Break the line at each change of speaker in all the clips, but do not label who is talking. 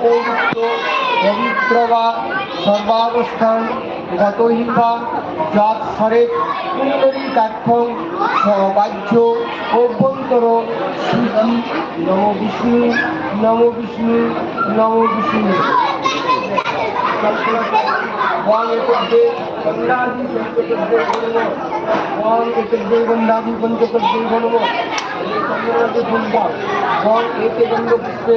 পৌরিত্য পবিত্র বা সর্বাবস্থান গতহিবা যৎ স্বরে পুণ্ডরীকাক্ষং সবাহ্য অভ্যন্তর, সূচি, নম বিষ্ণু নম বিষ্ণু নম বিষ্ণু। ওয়াং এতদ্দে গন্ধাদি পঞ্চকদ্দে গণম ওয়াং এতদ্দে গন্ধাদি পঞ্চকদ্দে চন্দ্রনাথে এতে গন্ধ পুষ্পে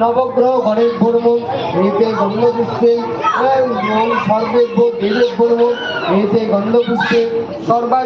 নবগ্রহ গণেশ বর্মন এতে গন্ধপুষ্পে সর্বেভ্য দেবেশ বর্মন এতে গন্ধপুষ্পে সর্বা